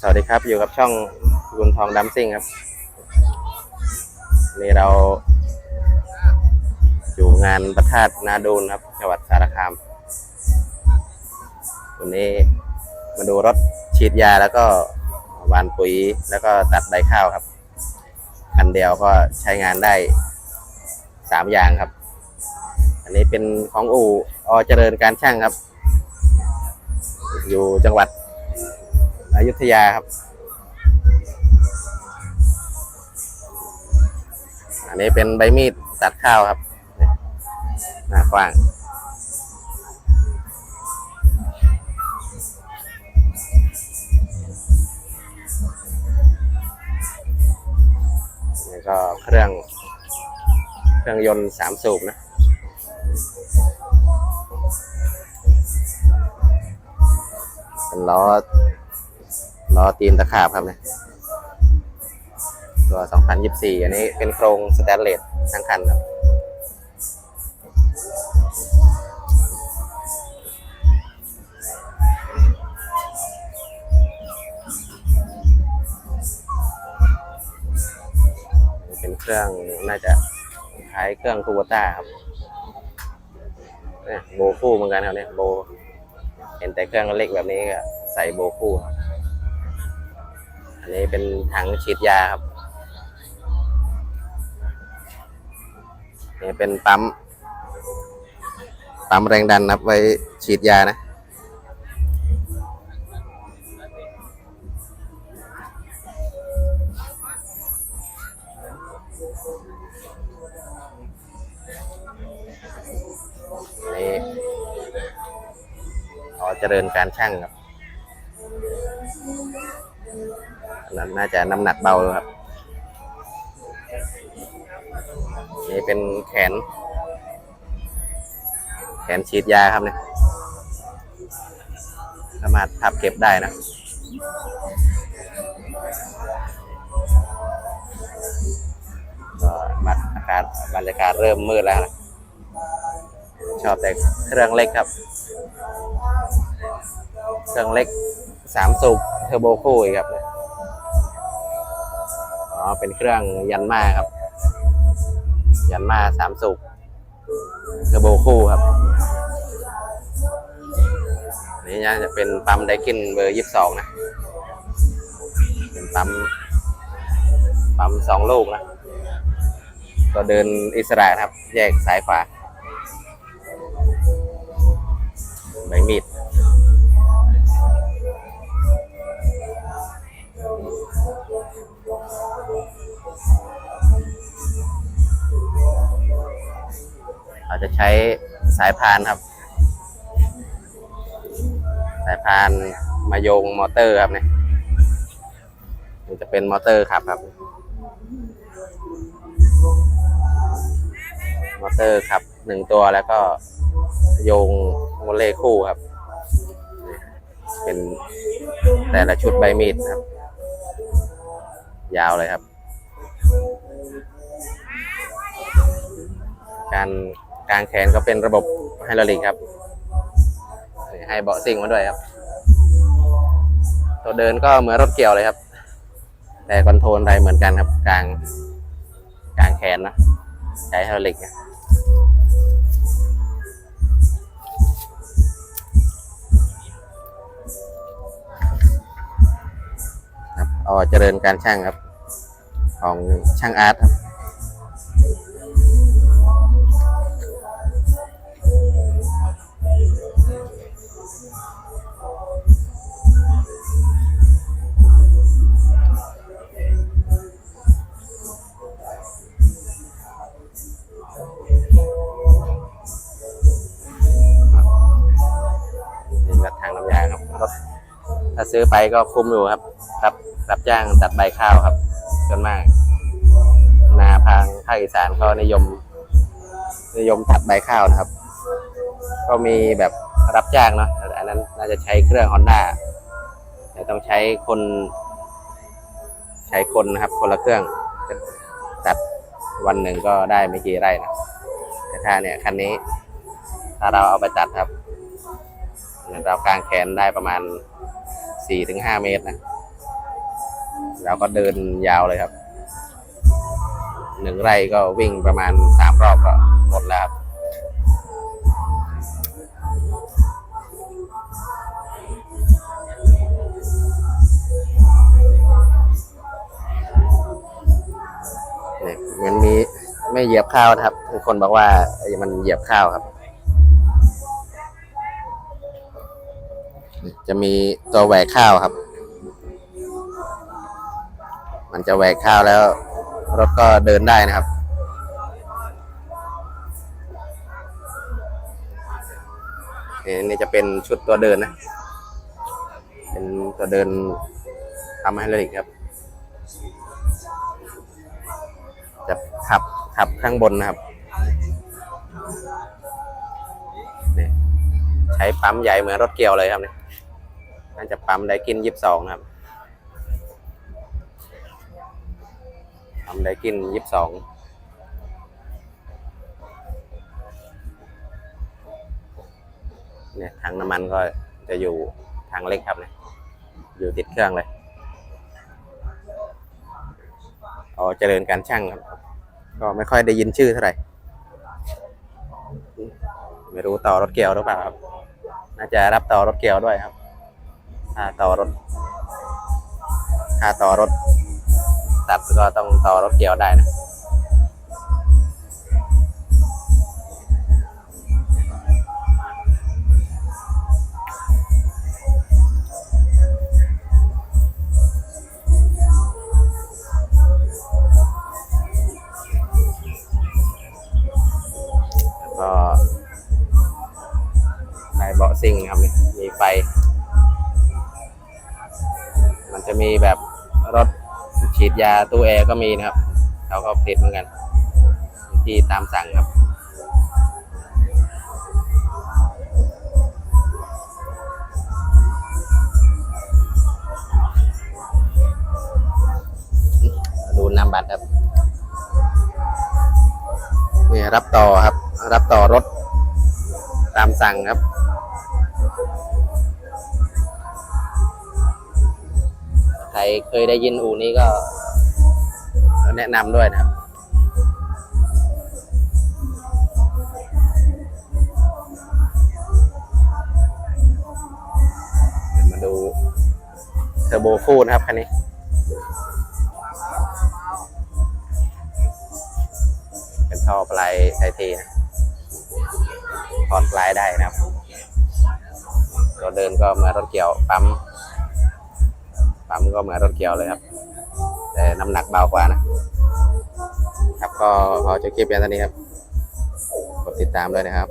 สวัสดีครับอยู่กับช่องกุลทองดัมซิ่งครับ นี่เรา อยู่งานประทาดนาดูนครับจังหวัดสารคาม วันนี้มาดูรถฉีดยาแล้วก็หวานปุ๋ยแล้วก็ตัดใบข้าวครับคันเดียวก็ใช้งานได้สามอย่างครับ อันนี้เป็นของอู่อเจริญการช่างครับ อยู่จังหวัด อยุธยาครับ อันนี้เป็นใบมีดตัดข้าวครับหน้ากว้างนี่ก็เครื่องเครื่องยนต์สามสูบนะเป็นล้อ ล้อตีนตะขาบครับเนี่ยตัว 2024 อันนี้เป็นโครงสแตนเลสทั้งคันครับเป็นเครื่องน่าจะคล้ายเครื่องคูบต้าครับเนี่ยโบคู่เหมือนกันครับเนี่ยโบ เห็นแต่เครื่องเล็กแบบนี้ก็ใส่โบคู่ครับ อันนี้เป็นถังฉีดยาครับ นี่เป็นปั๊ม ปั๊มแรงดันนับไว้ฉีดยานะ นี่ขอเจริญการช่างครับ นั้นน่าจะน้ำหนักเบาครับ นี่เป็นแขน แขนฉีดยาครับเนี่ยสามารถพับเก็บได้นะก็บรรยากาศบรรยากาศเริ่มมืดแล้วนะชอบแต่เครื่องเล็กครับ เครื่องเล็กสามสูบเทอร์โบคู่อีกครับ เป็นเครื่องยันมาครับ ยันมาสามสูบเทอร์โบคู่ครับนี่น่าจะเป็นปั๊มไดกินเบอร์ยี่สิบสองนะ เป็นปั๊มปั๊มสองลูกนะก็เดินอิสระนะครับ แยกซ้ายขวาใบมีด ใช้สายพานครับ สายพานมาโยงมอเตอร์ครับเนี่ยมันจะเป็นมอเตอร์ขับครับ มอเตอร์ขับหนึ่งตัวแล้วก็โยงโมเลคู่ครับ เป็นแต่ละชุดใบมีดครับ ยาวเลยครับ การ กางแขนก็เป็นระบบไฮดรอลิกครับ ให้เบาะซิ่งมาด้วยครับ ตัวเดินก็เหมือนรถเกี่ยวเลยครับ แต่คอนโทรลอะไรเหมือนกันครับ กลางกลางแขนนะใช้ไฮดรอลิกนะครับเอาเจริญการช่างครับ ของช่างอาร์ตครับ ซื้อไปก็คุ้มอยู่ครับรับ รับจ้างตัดใบข้าวครับส่วนมาก นาทางภาคอีสานก็นิยม นิยมตัดใบข้าวนะครับ ก็มีแบบรับจ้างเนาะแต่อันนั้นน่าจะใช้เครื่องฮอนด้าแต่ต้องใช้คน ใช้คนนะครับ คนละเครื่อง ตัดวันหนึ่งก็ได้ไม่กี่ไร่นะแต่ถ้าเนี่ยคันนี้ ถ้าเราเอาไปตัดครับเรากางแขนได้ประมาณ สี่ถึงห้าเมตรนะเราก็เดินยาวเลยครับหนึ่งไร่ก็วิ่งประมาณสามรอบก็หมดแล้วครับเนี่ยมันมีไม่เหยียบข้าวนะครับ คนบอกว่ามันเหยียบข้าวครับ จะมีตัวแหวกข้าวครับ มันจะแหวกข้าวแล้ว รถก็เดินได้นะครับ นี่จะเป็นชุดตัวเดินนะ เป็นตัวเดินทำให้เลยครับ จะขับขับข้างบนนะครับใช้ปั๊มใหญ่เหมือนรถเกี่ยวเลยครับเนี่ย น่าจะปั๊มไดกินยี่สิบสองครับปั๊มไดกินยี่สิบสองเนี่ยถังน้ำมันก็จะอยู่ทางเล็กครับเนี่ยอยู่ติดเครื่องเลยอ๋อเจริญการช่างครับ ก็ไม่ค่อยได้ยินชื่อเท่าไหร่ ไม่รู้ต่อรถเกี่ยวหรือเปล่าครับ น่าจะรับต่อรถเกี่ยวด้วยครับ ถ้าต่อรถถ้าต่อรถ ตัดก็ต้องต่อรถเกี่ยวได้นะก็ในเบาะซิ่งครับนี่มีไฟ จะมีแบบรถฉีดยาตู้แอร์ก็มีนะครับเขาก็ผลิตเหมือนกัน ที่ตามสั่งครับ ดูนำบัตรครับนี่รับต่อครับ รับต่อรถตามสั่งครับ รเคยได้ยินอูนี้ก็แนะนำด้วยนะครับเดี๋ยวมาดูเทอร์โบคู่นะครับคันนี้เป็นท่อปลายไทเทนะถอดปลายได้นะครับตัวเดินก็เมือรถเกี่ยวปั๊มามก็เหมือนรถเกี่ยวเลยครับ แต่น้ำหนักเบากว่านะครับก็ขอจะคลิปเพียงเท่านี้ครับกดติดตามด้วยนะครับ